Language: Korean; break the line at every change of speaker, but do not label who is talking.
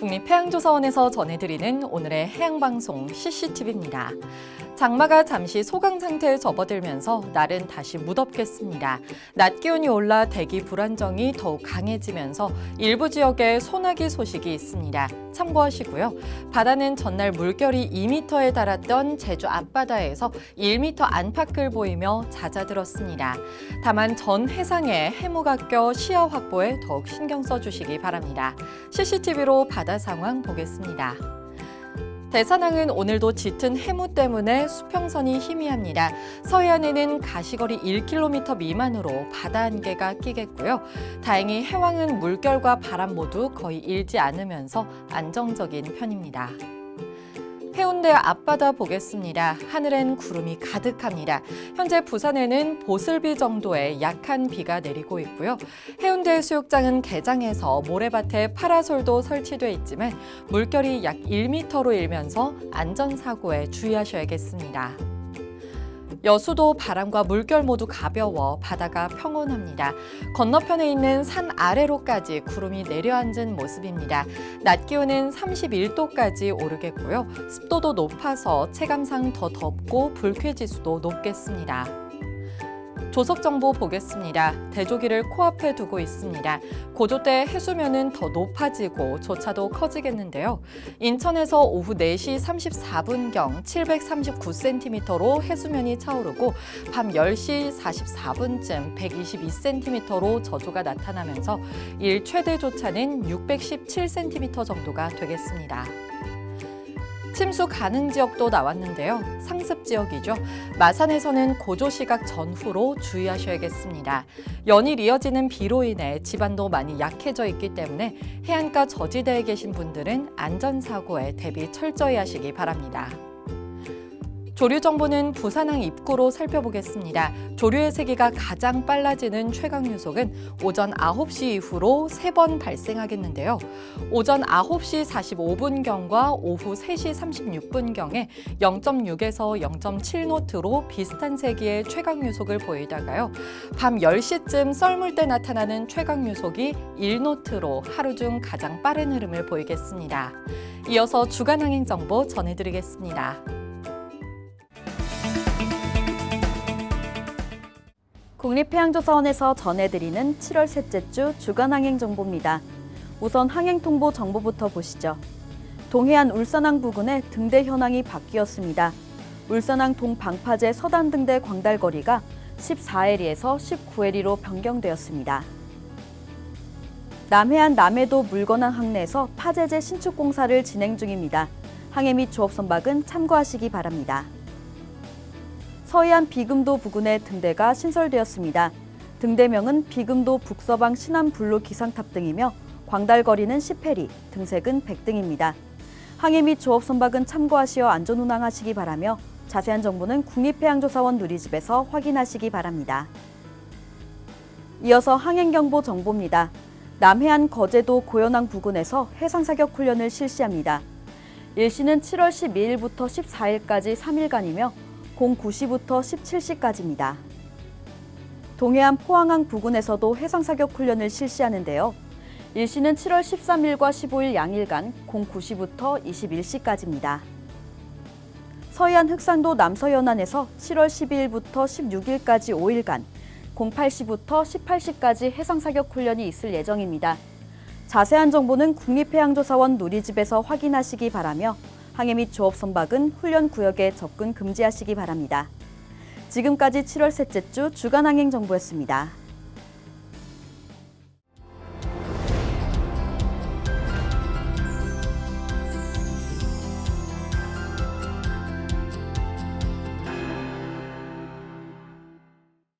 국립해양조사원에서 전해드리는 오늘의 해양방송 CCTV입니다. 장마가 잠시 소강 상태에 접어들면서 날은 다시 무덥겠습니다. 낮 기온이 올라 대기 불안정이 더욱 강해지면서 일부 지역에 소나기 소식이 있습니다. 참고하시고요. 바다는 전날 물결이 2m에 달았던 제주 앞바다에서 1m 안팎을 보이며 잦아들었습니다. 다만 전 해상에 해무가 껴 시야 확보에 더욱 신경 써주시기 바랍니다. CCTV로 바다 상황 보겠습니다. 대산항은 오늘도 짙은 해무 때문에 수평선이 희미합니다. 서해안에는 가시거리 1km 미만으로 바다 안개가 끼겠고요. 다행히 해왕은 물결과 바람 모두 거의 일지 않으면서 안정적인 편입니다. 해운대 앞바다 보겠습니다. 하늘엔 구름이 가득합니다. 현재 부산에는 보슬비 정도의 약한 비가 내리고 있고요. 해운대 수욕장은 개장해서 모래밭에 파라솔도 설치돼 있지만 물결이 약 1m로 일면서 안전사고에 주의하셔야겠습니다. 여수도 바람과 물결 모두 가벼워 바다가 평온합니다. 건너편에 있는 산 아래로까지 구름이 내려앉은 모습입니다. 낮 기온은 31도까지 오르겠고요. 습도도 높아서 체감상 더 덥고 불쾌지수도 높겠습니다. 조석 정보 보겠습니다. 대조기를 코앞에 두고 있습니다. 고조대 해수면은 더 높아지고 조차도 커지겠는데요. 인천에서 오후 4시 34분경 739cm로 해수면이 차오르고 밤 10시 44분쯤 122cm로 저조가 나타나면서 일 최대 조차는 617cm 정도가 되겠습니다. 침수 가능 지역도 나왔는데요. 상습 지역이죠. 마산에서는 고조 시각 전후로 주의하셔야겠습니다. 연일 이어지는 비로 인해 지반도 많이 약해져 있기 때문에 해안가 저지대에 계신 분들은 안전사고에 대비 철저히 하시기 바랍니다. 조류 정보는 부산항 입구로 살펴보겠습니다. 조류의 세기가 가장 빨라지는 최강 유속은 오전 9시 이후로 세번 발생하겠는데요. 오전 9시 45분경과 오후 3시 36분경에 0.6에서 0.7노트로 비슷한 세기의 최강 유속을 보이다가요. 밤 10시쯤 썰물 때 나타나는 최강 유속이 1노트로 하루 중 가장 빠른 흐름을 보이겠습니다. 이어서 주간 항행 정보 전해드리겠습니다.
국립해양조사원에서 전해드리는 7월 셋째 주 주간 항행 정보입니다. 우선 항행 통보 정보부터 보시죠. 동해안 울산항 부근의 등대 현황이 바뀌었습니다. 울산항 동방파제 서단 등대 광달거리가 14에리에서 19에리로 변경되었습니다. 남해안 남해도 물건항 항내에서 파제제 신축 공사를 진행 중입니다. 항해 및 조업 선박은 참고하시기 바랍니다. 서해안 비금도 부근에 등대가 신설되었습니다. 등대명은 비금도 북서방 신안 블루 기상탑 등이며 광달거리는 10해리, 등색은 100등입니다. 항해 및 조업 선박은 참고하시어 안전 운항하시기 바라며 자세한 정보는 국립해양조사원 누리집에서 확인하시기 바랍니다. 이어서 항행경보 정보입니다. 남해안 거제도 고연항 부근에서 해상사격 훈련을 실시합니다. 일시는 7월 12일부터 14일까지 3일간이며 09시부터 17시까지입니다. 동해안 포항항 부근에서도 해상사격 훈련을 실시하는데요. 일시는 7월 13일과 15일 양일간 09시부터 21시까지입니다. 서해안 흑산도 남서연안에서 7월 12일부터 16일까지 5일간 08시부터 18시까지 해상사격 훈련이 있을 예정입니다. 자세한 정보는 국립해양조사원 누리집에서 확인하시기 바라며 항해 및 조업 선박은 훈련 구역에 접근 금지하시기 바랍니다. 지금까지 7월 셋째 주 주간 항행 정보였습니다.